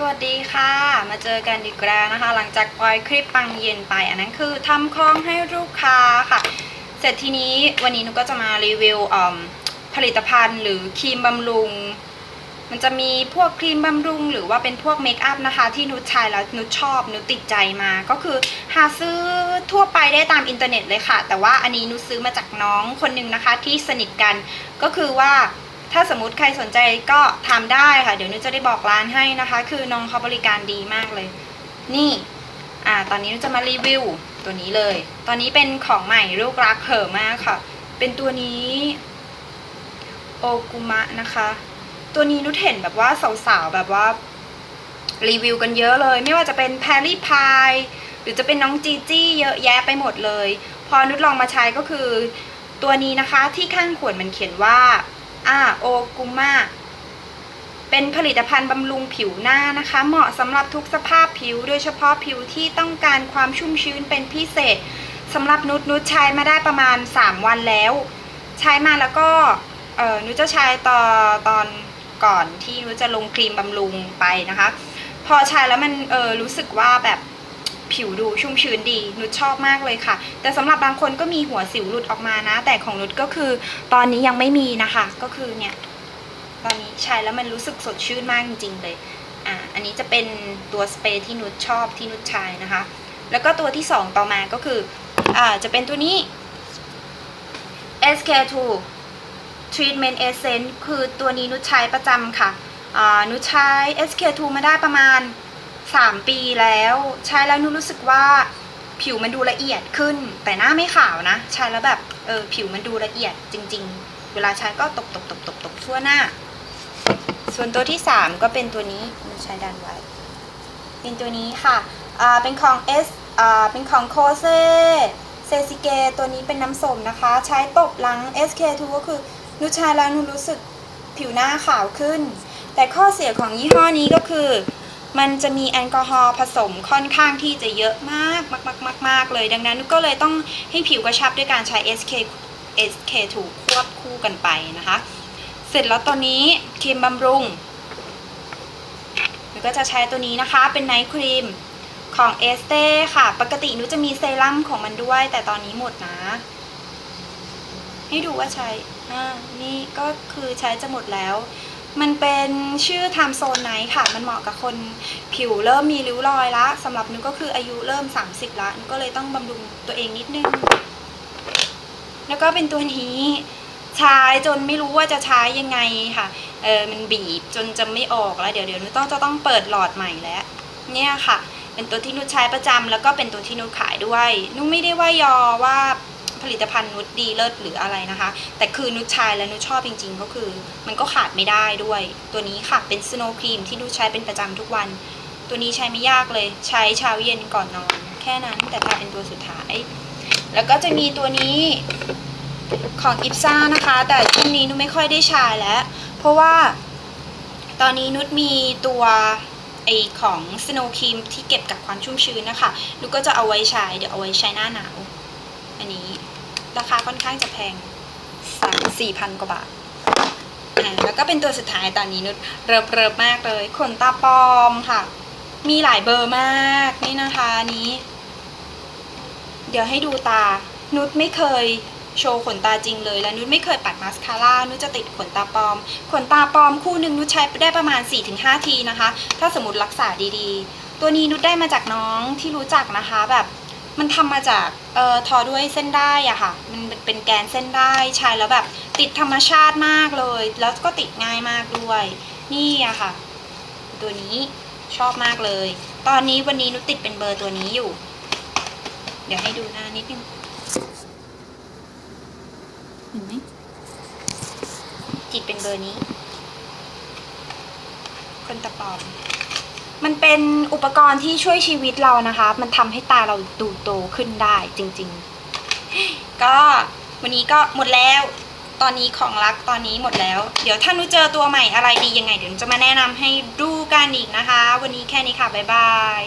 สวัสดีค่ะ มาเจอกันอีกแล้วนะคะ หลังจากปล่อยคลิปปังเย็นไป อันนั้นคือทำคล้องให้ลูกค้าค่ะ เสร็จทีนี้วันนี้นุกก็จะมารีวิวผลิตภัณฑ์หรือครีมบำรุง มันจะมีพวกครีมบำรุง หรือว่าเป็นพวกเมคอัพนะคะ ที่นุชใช้แล้วนุชชอบนุชติดใจมา ก็คือหาซื้อทั่วไปได้ตามอินเทอร์เน็ตเลยค่ะ แต่ว่าอันนี้นุชซื้อมาจากน้องคนหนึงนะคะ ที่สนิทกันก็คือว่า ถ้าสมมติใครสนใจก็ทำได้ค่ะ เดี๋ยวนุชจะได้บอกร้านให้นะคะ คือน้องเขาบริการดีมากเลย นี่อ่าตอนนี้นุชจะมารีวิวตัวนี้เลย ตอนนี้เป็นของใหม่ลูกรักเหอมากค่ะ เป็นตัวนี้โอกุมะนะคะ ตัวนี้นุชเห็นแบบว่าสาวๆแบบว่ารีวิวกันเยอะเลย ไม่ว่าจะเป็นแพรรี่พายหรือจะเป็นน้องจีจี้เยอะแยะไปหมดเลย พอนุชลองมาใช้ก็คือ ตัวนี้นะคะที่ข้างขวดมันเขียนว่า อาโอกุมะเป็นผลิตภัณฑ์บำรุงผิวหน้านะคะ เหมาะสำหรับทุกสภาพผิว โดยเฉพาะผิวที่ต้องการความชุ่มชื้นเป็นพิเศษสำหรับนุชนุชใช้มาได้ประมาณ 3 วันแล้ว ใช้มาแล้วก็เออนุชจะใช้ตอนตอนก่อนที่นุชจะลงครีมบำรุงไปนะคะ พอใช้แล้วมันเออรู้สึกว่าแบบ ผิวดูชุ่มชื้นดีนุชชอบมากเลยค่ะ แต่สำหรับบางคนก็มีหัวสิวหลุดออกมานะ แต่ของนุชก็คือตอนนี้ยังไม่มีนะคะ ก็คือเนี่ยตอนนี้ใช้แล้วมันรู้สึกสดชื่นมากจริงๆเลยอ่าอันนี้จะเป็นตัวสเปรย์ที่นุชชอบที่นุชใช้นะคะ แล้วก็ตัวที่สองต่อมาก็คืออ่าจะเป็นตัวนี้ SK2 Treatment Essence คือตัวนี้นุชใช้ประจำค่ะอ่านุชใช้ SK2 มาได้ประมาณ 3ปีแล้วใช้แล้วนุชรู้สึกว่าผิวมันดูละเอียดขึ้น แต่หน้าไม่ขาวนะ ใช้แล้วแบบเออผิวมันดูละเอียดจริง ๆ เวลาใช้ก็ตบตบตบตบตบทั่วหน้า ส่วนตัวที่3ก็เป็นตัวนี้นุชใช้ดันไว้ เป็นตัวนี้ค่ะอ่าเป็นของ S อ่าเป็นของโคเซเซซิเกตัวนี้เป็นน้ำส้มนะคะ ใช้ตบหลัง SK2 ก็คือนุชใช้แล้วนุรู้สึกผิวหน้าขาวขึ้น แต่ข้อเสียของยี่ห้อนี้ก็คือ มันจะมีแอลกอฮอล์ผสมค่อนข้างที่จะเยอะมากมากมากมากมากเลย ดังนั้นนุชก็เลยต้องให้ผิวกระชับด้วยการใช้ SK SK2 ควบคู่กันไปนะคะ เสร็จแล้วตัวนี้ครีมบำรุงหนูก็จะใช้ตัวนี้นะคะเป็นไนท์ครีมของเอสเต้ค่ะ ปกติหนูจะมีเซรั่มของมันด้วย แต่ตอนนี้หมดนะ ให้ดูว่าใช้ อ่า นี่ก็คือใช้จะหมดแล้ว มันเป็นชื่อ Time Zone Night ค่ะ มันเหมาะกับคนผิวเริ่มมีริ้วรอยละสำหรับหนูก็คืออายุเริ่ม 30ละหนูก็เลยต้องบำรุงตัวเองนิดนึง แล้วก็เป็นตัวนี้ใช้จนไม่รู้ว่าจะใช้ยังไงค่ะ เออมันบีบจนจะไม่ออกแล้ว เดี๋ยวเดี๋ยวนุชต้องจะต้องเปิดหลอดใหม่แล้ว เนี่ยค่ะ เป็นตัวที่นุชใช้ประจำแล้วก็เป็นตัวที่นุชขายด้วย นุชไม่ได้ว่ายอว่า ลิตภัณฑ์นุชดีเลิศหรืออะไรนะคะ แต่คือนุชใช้แล้วนุชชอบจริง ๆ ก็คือ มันก็ขาดไม่ได้ด้วย ตัวนี้ค่ะเป็นสโนว์ครีมที่นุชใช้เป็นประจำทุกวัน ตัวนี้ใช้ไม่ยากเลยใช้เช้าเย็นก่อนนอน แค่นั้นแต่ทาเป็นตัวสุดท้าย แล้วก็จะมีตัวนี้ของอิปซ่านะคะ แต่ช่วงนี้นุชไม่ค่อยได้ใช้แล้ว เพราะว่าตอนนี้นุชมีตัวไอของสโนว์ครีมที่เก็บกับความชุ่มชื้นนะคะนุชก็จะเอาไว้ใช้เดี๋ยวเอาไว้ใช้หน้าหนาว อันนี้ ราคาค่อนข้างจะแพงสามสี่พันกว่าบาทแล้วก็เป็นตัวสุดท้ายตอนนี้นุชเริบเริบมากเลยขนตาปลอมค่ะ มีหลายเบอร์มากนี่นะคะนนี้ เดี๋ยวให้ดูตา นุชไม่เคยโชว์ขนตาจริงเลย และนุชไม่เคยปัดมาสคาร่านุชจะติดขนตาปลอม ขนตาปลอมคู่หนึ่งนุชใช้ได้ประมาณ 4-5 ทีนะคะ ถ้าสมมติรักษาดีๆ ตัวนี้นุชได้มาจากน้องที่รู้จักนะคะแบบ มันทำมาจากเอ่อทอด้วยเส้นได้อะค่ะ มันเป็นแกนเส้นได้ใช้แล้วแบบติดธรรมชาติมากเลย แล้วก็ติดง่ายมากด้วย นี่อะค่ะ ตัวนี้ชอบมากเลย ตอนนี้วันนี้นุติดเป็นเบอร์ตัวนี้อยู่ เดี๋ยวให้ดูหน้านิดนึงเห็นไหมจิตเป็นเบอร์นี้ คนตะปอม มันเป็นอุปกรณ์ที่ช่วยชีวิตเรานะคะ มันทำให้ตาเราดูโตขึ้นได้จริงๆ ก็วันนี้ก็หมดแล้ว ตอนนี้ของรักตอนนี้หมดแล้ว เดี๋ยวถ้าหนูเจอตัวใหม่อะไรดียังไง เดี๋ยวหนูจะมาแนะนำให้ดูกันอีกนะคะ วันนี้แค่นี้ค่ะ บ๊ายบาย